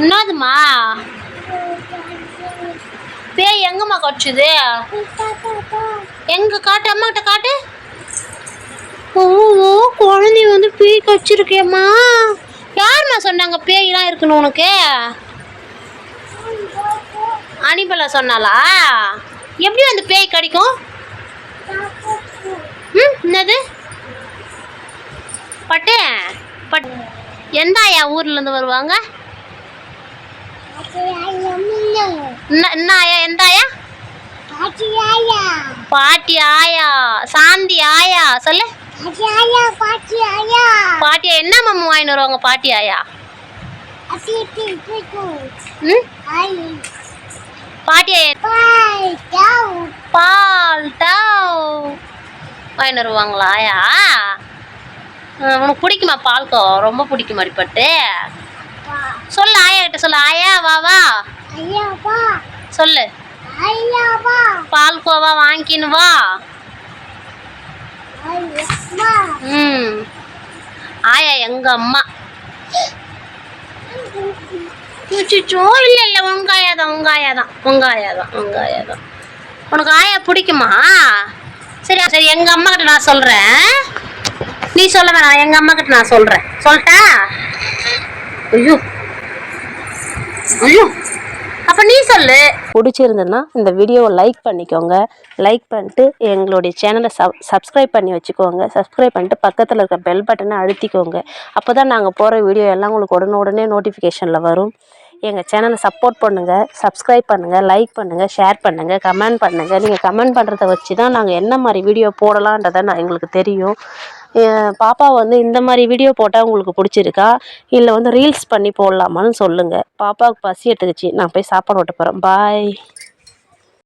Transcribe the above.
என்னதுமா பேய் எங்கம்மா கடிச்சுது எங்க காட்டு? அம்மாகிட்ட காட்டு. ஓ குழந்தை குழந்தைய வந்து பேய் கடிச்சிருக்கேம்மா யாருமா சொன்னாங்க பேய்லாம் இருக்குன்னு உனக்கு? அனிபலா சொன்னாலா எப்படி அந்த பேய் கடிக்கும். ம் என்னது? பட்டு? பட் எந்த ஊர்லேருந்து வருவாங்க? என்ன ஆயா எந்த ஆயா பாட்டி ஆயா சாந்தி ஆயா சொல்லு பாட்டி என்ன மாமா வாங்கிட்டு வருவாங்க பாட்டி ஆயா பாட்டி ஆயா பால் டாவ். வாங்கிட்டு வருவாங்களா ஆயா உனக்கு பிடிக்குமா பால்கோ? ரொம்ப பிடிக்குமா பட்டு சொல்லு ஆயா கிட்ட சொல்லு ஆயா வா. வா. சொல்லு பால்கோவா வாங்கிக்கின்னு வா. ம். ஆயா எங்க அம்மா. சுச்சோ இல்லை இல்லை உங்க ஆயா தான் உங்க ஆயா தான். உங்க ஆயா தான் உங்க ஆயா தான். உனக்கு ஆயா பிடிக்குமா? சரி சரி எங்கள் அம்மா கிட்ட நான் சொல்கிறேன் நீ சொல்ல வேணாம் எங்கள் அம்மா கிட்ட நான் சொல்கிறேன் சொல்லட்டா? ஐயோ. ஐயோ. அப்போ நீ சொல்லு. பிடிச்சிருந்ததுன்னா இந்த வீடியோவை லைக் பண்ணிக்கோங்க. லைக் பண்ணிட்டு எங்களுடைய சேனலை சப் சப்ஸ்கிரைப் பண்ணி வச்சுக்கோங்க. சப்ஸ்கிரைப் பண்ணிட்டு பக்கத்தில் இருக்க பெல் பட்டனை அழுத்திக்கோங்க. அப்போ தான் நாங்கள் போகிற வீடியோ எல்லாம் உங்களுக்கு உடனே உடனே நோட்டிஃபிகேஷனில் வரும். எங்கள் சேனலை சப்போர்ட் பண்ணுங்கள் சப்ஸ்கிரைப் பண்ணுங்கள் லைக் பண்ணுங்கள் ஷேர் பண்ணுங்கள் கமெண்ட் பண்ணுங்கள் நீங்கள் கமெண்ட் பண்ணுறத வச்சு தான் நாங்கள் என்ன மாதிரி வீடியோ போடலான்றதை நான் எங்களுக்கு தெரியும். பாப்பா வந்து இந்த மாதிரி வீடியோ போட்டால் உங்களுக்கு பிடிச்சிருக்கா? இல்லை வந்து ரீல்ஸ் பண்ணி போடலாமான்னு சொல்லுங்கள் பாப்பாவுக்கு பசி எடுத்துக்கிச்சு. நான் போய் சாப்பாடு ஓட்ட போகிறேன் பாய்